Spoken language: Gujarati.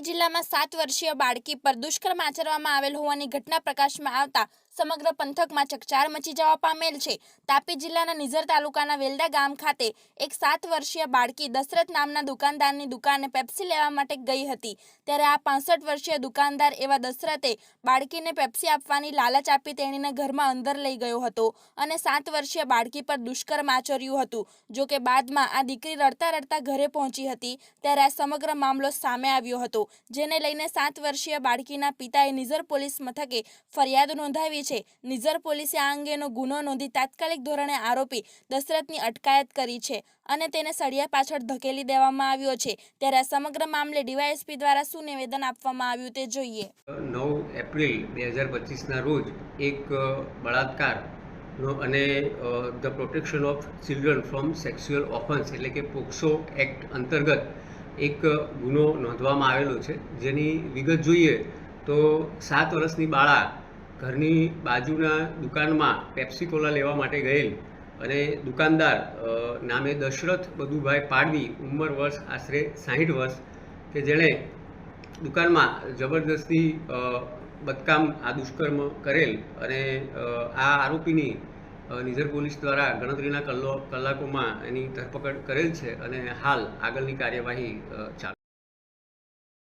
જિલ્લામાં સાત વર્ષીય બાળકી પર દુષ્કર્મ આચરવામાં આવેલ હોવાની ઘટના પ્રકાશમાં આવતા સમગ્ર પંથકમાં ચકચાર મચી જવા પામેલ છે. તાપી જિલ્લાના નિઝર તાલુકાના વેલડા ગામ ખાતે એક સાત વર્ષીય બાળકી દશરથ નામના દુકાનદારની દુકાને પેપ્સી લેવા માટે ગઈ હતી. ત્યારે આ પાસઠ વર્ષીય દુકાનદાર એવા દશરથે બાળકીને પેપ્સી આપવાની લાલચ આપી તેણીને ઘરમાં અંદર લઈ ગયો હતો અને સાત વર્ષીય બાળકી પર દુષ્કર્મ આચર્યું હતું. જો કે બાદમાં આ દીકરી રડતા રડતા ઘરે પહોંચી હતી, ત્યારે આ સમગ્ર મામલો સામે આવ્યો હતો, જેને લઈને સાત વર્ષીય બાળકીના પિતાએ નિઝર પોલીસ મથકે ફરિયાદ નોંધાવી છે. નિઝર પોલીસે આ અંગેનો ગુનો નોંધી તાત્કાલિક ધોરણે આરોપી દશરથની અટકાયત કરી છે અને તેને સળિયા પાછળ ધકેલી દેવામાં આવ્યો છે. ત્યારે આ સમગ્ર મામલે ડીવાયએસપી દ્વારા શું નિવેદન આપવામાં આવ્યું તે જોઈએ. નવ એપ્રિલ બે હજાર પચીસના રોજ એક બળાત્કાર અને the protection of children from sexual offence એટલે કે પોક્સો એક્ટ અંતર્ગત એક ગુનો નોંધવામાં આવેલો છે. જેની વિગત જોઈએ તો સાત વર્ષની બાળા ઘરની બાજુના દુકાનમાં પેપ્સી કોલા લેવા માટે ગયેલ અને દુકાનદાર નામે દશરથ બધુભાઈ પાડવી ઉંમર વર્ષ, આશરે સાહીઠ વર્ષ, કે જેણે દુકાનમાં જબરદસ્તી બદકામ આ દુષ્કર્મ કરેલ અને આ આરોપીની નિઝર પોલીસ દ્વારા ગણતરીના કલાકોમાં એની ધરપકડ કરેલ છે અને હાલ આગળની કાર્યવાહી ચાલુ